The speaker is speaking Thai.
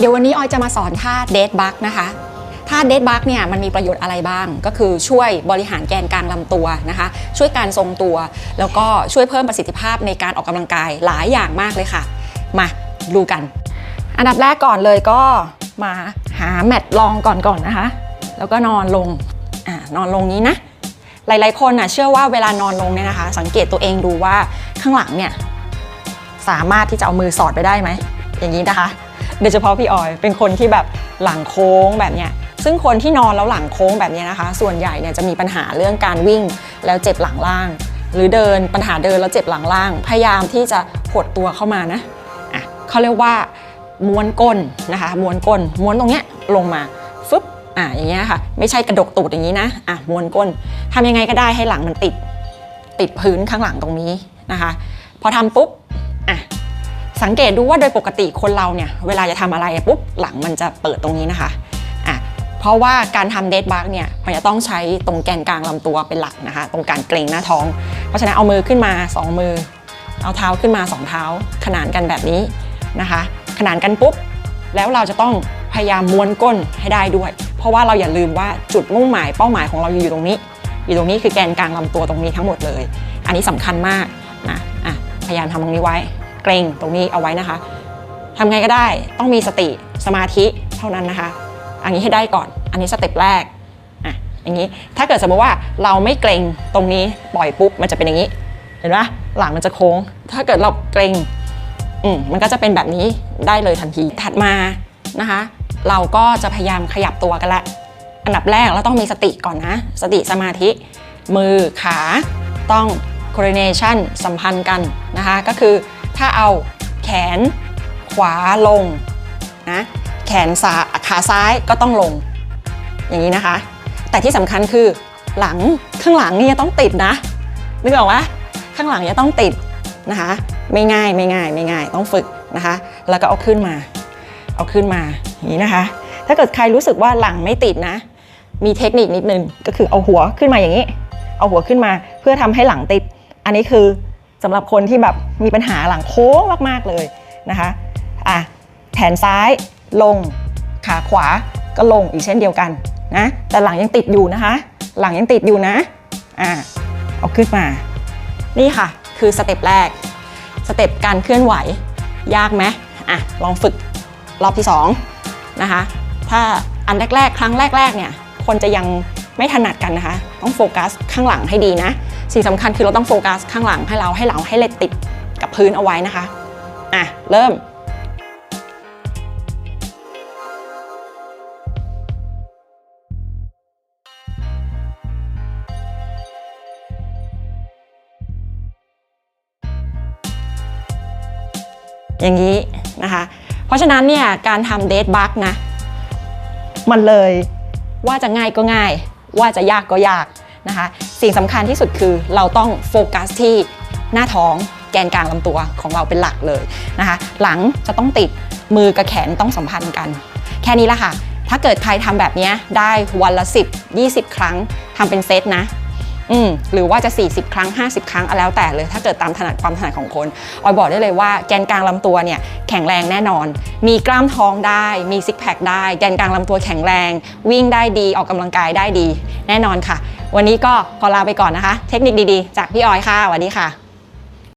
เดี๋ยววันนี้ออยจะมาสอนท่าเดดบักนะคะท่าเดดบักเนี่ยมันมีประโยชน์อะไรบ้าง ก็คือช่วยบริหารแกนกลางลำตัวนะคะ ช่วยการทรงตัว แล้วก็ช่วยเพิ่มประสิทธิภาพในการออกกำลังกายหลายอย่างมากเลยค่ะ มาดูกัน อันดับแรกก่อนเลยก็มาหาแมตต์รองก่อนก่อนนะคะ แล้วก็นอนลงอนอนลงนี้นะ หลายๆคนน่ะเชื่อว่าเวลานอนลงเนี่ยนะคะ สังเกตตัวเองดูว่าข้างหลังเนี่ยสามารถที่จะเอามือสอดไปได้ไหมอย่างนี้นะคะ โดยเฉพาะพี่ออย เป็นคนที่แบบหลังโค้งแบบเนี้ยซึ่งคนที่นอนแล้วหลังโค้งแบบเนี้ยนะคะ ส่วนใหญ่เนี่ยจะมีปัญหาเรื่องการวิ่งแล้วเจ็บหลังล่าง หรือเดินปัญหาเดินแล้วเจ็บหลังล่าง พยายามที่จะหดตัวเข้ามานะอะเขาเรียกว่าม้วนก้นนะคะม้วนก้นม้วนตรงเนี้ยลงมาฟึบอะอย่างเงี้ยค่ะ ไม่ใช่กระดกตูดอย่างนี้นะอะม้วนก้นทำยังไงก็ได้ให้หลังมันติด ติดพื้นข้างหลังตรงนี้นะคะ พอทำปุ๊บ สังเกตดูว่าโดยปกติคนเราเนี่ยเวลาจะทำอะไรปุ๊บหลังมันจะเปิดตรงนี้นะคะอะเพราะว่าการทำเดดบักเนี่ยมันจะต้องใช้ตรงแกนกลางลำตัวเป็นหลักนะคะ ตรงการเกรงหน้าท้อง เพราะฉะนั้นเอามือขึ้นมา 2 มือ เอาเท้าขึ้นมา2เท้า ขนานกันแบบนี้นะคะ ขนานกันปุ๊บแล้วเราจะต้องพยายามม้วนก้นให้ได้ด้วย เพราะว่าเราอย่าลืมว่าจุดมุ่งหมายเป้าหมายของเราอยู่ตรงนี้ อยู่ตรงนี้คือแกนกลางลำตัวตรงนี้ทั้งหมดเลย อันนี้สำคัญมากนะอะพยายามทำตรงนี้ไว้ เกรงตรงนี้เอาไว้นะคะทำไงก็ได้ต้องมีสติสมาธิเท่านั้นนะคะ อันนี้ให้ได้ก่อน อันนี้สเต็ปแรกอะอย่างนี้ถ้าเกิดสมมติว่าเราไม่เกรงตรงนี้ปล่อยปุ๊บมันจะเป็นอย่างนี้ เห็นไหมหลังมันจะโค้ง ถ้าเกิดเราเกรงอืมมันก็จะเป็นแบบนี้ได้เลยทันทีถัดมานะคะ เราก็จะพยายามขยับตัวกันละอันดับแรกเราต้องมีสติก่อนนะ สติสมาธิ มือขาต้อง coordination สัมพันธ์กันนะคะ ก็คือ ถ้าเอาแขนขวาลงนะแขนซ้ายขาซ้ายก็ต้องลง อย่างนี้นะคะ แต่ที่สำคัญคือหลังข้างหลังนี่จะต้องติดนะนึกออกว่าข้างหลังจะต้องติดนะคะ ไม่ง่ายไม่ง่ายไม่ง่ายต้องฝึกนะคะ แล้วก็เอาขึ้นมา เอาขึ้นมาอย่างนี้นะคะ ถ้าเกิดใครรู้สึกว่าหลังไม่ติดนะ มีเทคนิคนิดนึงก็คือเอาหัวขึ้นมาอย่างนี้ เอาหัวขึ้นมาเพื่อทำให้หลังติด อันนี้คือ สำหรับคนที่แบบมีปัญหาหลังโค้งมากๆเลยนะคะอะแขนซ้ายลงขาขวาก็ลงอีกเช่นเดียวกันนะแต่หลังยังติดอยู่นะคะ หลังยังติดอยู่นะอะเอาขึ้นมา นี่ค่ะ คือสเต็ปแรก สเต็ปการเคลื่อนไหวยากไหมอะลองฝึกรอบที่สองนะคะถ้าอันแรกๆ ครั้งแรกๆเนี่ยคนจะยังไม่ถนัดกันนะคะ ต้องโฟกัสข้างหลังให้ดีนะ สิ่งสำคัญคือเราต้องโฟกัสข้างหลังให้เราให้เราให้เล็ดติดกับพื้นเอาไว้นะคะอะเริ่มอย่างนี้นะคะ เพราะฉะนั้นเนี่ยการทำเดทบักนะ มันเลยว่าจะง่ายก็ง่าย ว่าจะยากก็ยาก นะคะสิ่งสำคัญที่สุดคือเราต้องโฟกัสที่หน้าท้องแกนกลางลำตัวของเราเป็นหลักเลยนะคะหลังจะต้องติดมือกับแขนต้องสัมพันธ์กัน แค่นี้ละค่ะ ถ้าเกิดใครทำแบบนี้ได้วันละ 10 20 ครั้งทำเป็นเซตนะอืมหรือว่าจะ 40 ครั้ง 50 ครั้งเอาแล้วแต่เลย ถ้าเกิดตามถนัดความถนัดของคนออยบอกได้เลยว่าแกนกลางลำตัวเนี่ยแข็งแรงแน่นอน มีกล้ามท้องได้ มีซิกแพคได้ แกนกลางลำตัวแข็งแรง วิ่งได้ดีออกกำลังกายได้ดี แน่นอนค่ะ วันนี้ก็ขอลาไปก่อนนะคะ เทคนิคดีๆ จากพี่ออยค่ะสวัสดีค่ะ